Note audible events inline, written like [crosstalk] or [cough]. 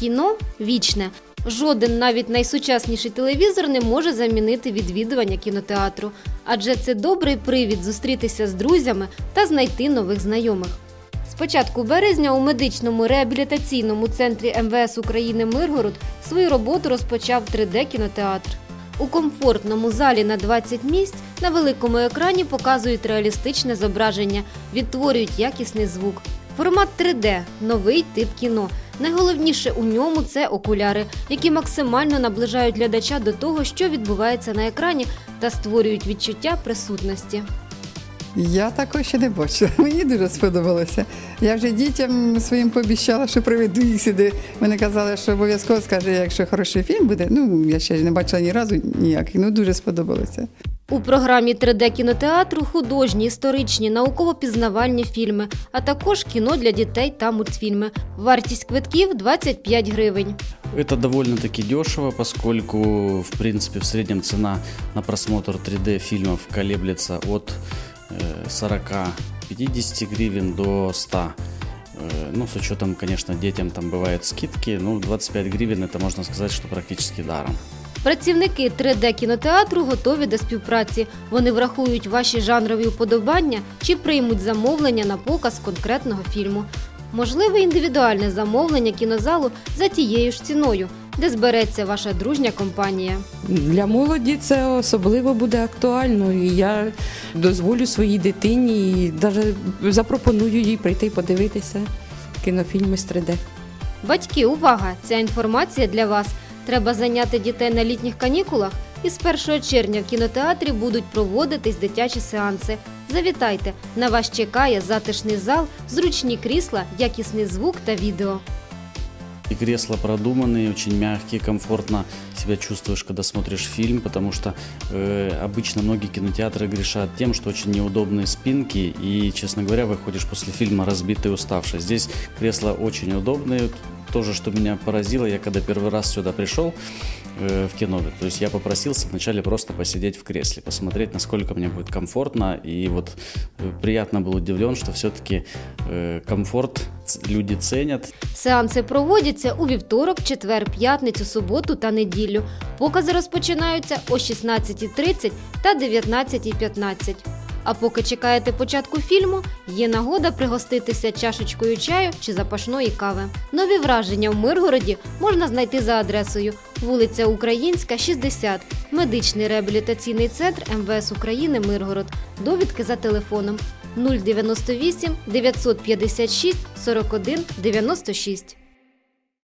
Кіно вічне. Жоден навіть найсучасніший телевізор не може замінити відвідування кінотеатру, адже це добрий привід зустрітися з друзями та знайти нових знайомих. З початку березня у медичному реабілітаційному центрі МВС України Миргород свою роботу розпочав 3D-кінотеатр. У комфортному залі на 20 місць на великому екрані показують реалістичне зображення, відтворюють якісний звук. Формат 3D – новий тип кіно. Найголовніше у ньому це окуляри, які максимально наближають глядача до того, що відбувається на екрані, та створюють відчуття присутності. Я такого ще не бачила. [laughs] Мені дуже сподобалося. Я вже дітям своїм пообіцяла, що приведу їх сюди. Вони казали, що обов'язково скаже, якщо хороший фільм буде. Ну, я ще не бачила ні разу ніякий, ну дуже сподобалося. У програмі 3D кінотеатру художні, історичні, науково-пізнавальні фільми, а також кіно для дітей та мультфільми. Вартість квитків 25 гривень. Это довольно-таки дешево, поскольку, в принципе, в среднем цена на просмотр 3D фильмов колеблется от э, 40-50 гривен до 100. Э, Ну, с учетом, конечно, детям там бывают скидки. Ну, 25 гривен это можно сказать, что практически даром. Працівники 3D кінотеатру готові до співпраці. Вони врахують ваші жанрові уподобання чи приймуть замовлення на показ конкретного фільму. Можливе індивідуальне замовлення кінозалу за тією ж ціною, де збереться ваша дружня компанія. Для молоді це особливо буде актуально. І я дозволю своїй дитині і навіть запропоную їй прийти і подивитися кінофільми з 3D. Батьки, увага! Ця інформація для вас. Треба зайняти дітей на літніх канікулах. І з 1 червня в кінотеатрі будуть проводитись дитячі сеанси. Завітайте! На вас чекає затишний зал, зручні крісла, якісний звук та відео. И кресла продуманные, очень мягкие, комфортно себя чувствуешь, когда смотришь фильм, потому что э, обычно многие кинотеатры грешат тем, что очень неудобные спинки, и, честно говоря, выходишь после фильма разбитый и уставший. Здесь кресла очень удобные, тоже, что меня поразило, я когда первый раз сюда пришел э, в кино, то есть я попросился вначале просто посидеть в кресле, посмотреть, насколько мне будет комфортно, и вот э, приятно был удивлен, что все-таки э, комфорт люди ценят, Сеанси проводяться у вівторок, четвер, п'ятницю, суботу та неділю. Покази розпочинаються о 16.30 та 19.15. А поки чекаєте початку фільму, є нагода пригоститися чашечкою чаю чи запашної кави. Нові враження в Миргороді можна знайти за адресою вулиця Українська, 60, медичний реабілітаційний центр МВС України Миргород. Довідки за телефоном 098 956 41 96.